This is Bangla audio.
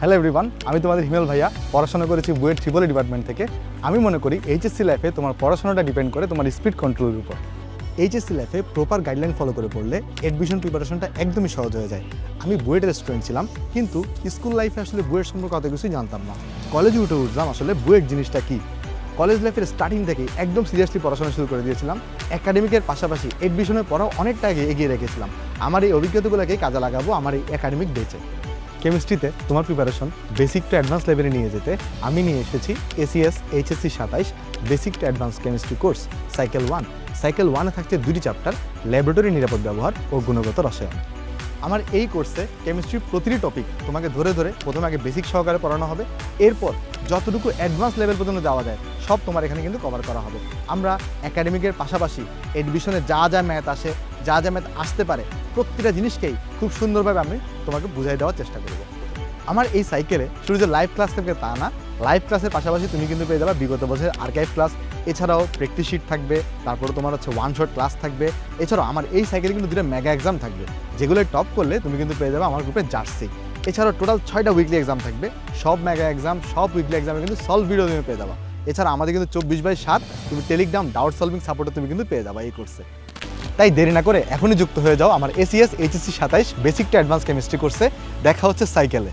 হ্যালো এভরিওয়ান আমি তোমাদের হিমেল ভাইয়া, পড়াশোনা করেছি বুয়েট ট্রিপল ডিপার্টমেন্ট থেকে। আমি মনে করি এইচএসসি লাইফে তোমার পড়াশোনাটা ডিপেন্ড করে তোমার স্পিড কন্ট্রোলের উপর। এইচএসসি লাইফে প্রপার গাইডলাইন ফলো করে পড়লে অ্যাডমিশন প্রিপারেশনটা একদমই সহজ হয়ে যায়। আমি বুয়েটের স্টুডেন্ট ছিলাম, কিন্তু স্কুল লাইফে আসলে বুয়েট সম্পর্কে অত কিছুই জানতাম না। কলেজে উঠে উঠলাম আসলে বুয়েট জিনিসটা কী? কলেজ লাইফের স্টার্টিং থেকে একদম সিরিয়াসলি পড়াশোনা শুরু করে দিয়েছিলাম। একাডেমিকের পাশাপাশি এডমিশনের পরেও অনেকটা আগে এগিয়ে রেখেছিলাম। আমার এই অভিজ্ঞতাগুলোকে কাজে লাগাবো আমার এই একাডেমিক বেচে কেমিস্ট্রিতে তোমার প্রিপারেশন বেসিক টু অ্যাডভান্স লেভেলে নিয়ে যেতে আমি নিয়ে এসেছি এসিএস এইচএসসি সাতাইশ basic to advance chemistry course cycle one cycle ওয়ানে থাকছে দুটি চ্যাপ্টার ল্যাবরেটরি নিরাপদ ব্যবহার ও গুণগত রসায়ন। আমার এই কোর্সে কেমিস্ট্রির প্রতিটি টপিক তোমাকে ধরে ধরে প্রথমে আগে বেসিক সহকারে পড়ানো হবে। এরপর যতটুকু অ্যাডভান্স লেভেল পর্যন্ত যাওয়া যায়, সব তোমার এখানে কিন্তু কভার করা হবে। আমরা একাডেমিকের পাশাপাশি এডমিশনে যা যা ম্যাথ আসে, যা যা ম্যাথ আসতে পারে প্রত্যেকটা জিনিসকেই খুব সুন্দরভাবে আমি তোমাকে বুঝাই দেওয়ার চেষ্টা করব। আমার এই সাইকেলে শুধু যে লাইভ ক্লাস থেকে তা না লাইভ ক্লাসের পাশাপাশি তুমি কিন্তু পেয়ে যাবে বিগত বছরের আর্কাইভ ক্লাস এছাড়াও প্র্যাকটিস শিট থাকবে, তারপরে তোমার হচ্ছে ওয়ান শট ক্লাস থাকবে। এছাড়াও আমার এই সাইকেলে কিন্তু দুটো মেগা এক্সাম থাকবে। যেগুলো টপ করলে তুমি কিন্তু পেয়ে যাবে আমার গ্রুপে জার্সি এছাড়াও টোটাল ছয়টা উইকলি এক্সাম থাকবে। সব মেগা এক্সাম সব উইকলি এক্সামে কিন্তু সলভ ভিডিও তুমি পেয়ে যাবা। এছাড়া আমাদের কিন্তু চব্বিশ বাই সাত, তুমি টেলিগ্রাম ডাউট সলভিং সাপোর্টে তুমি কিন্তু পেয়ে যাবা এই কোর্সে তাই দেরি না করে এখনই যুক্ত হয়ে যাও আমার এসিএস এইচএসসি সাতাইশ বেসিকটা অ্যাডভান্স কেমিস্ট্রি কোর্সে দেখা হচ্ছে সাইকেলে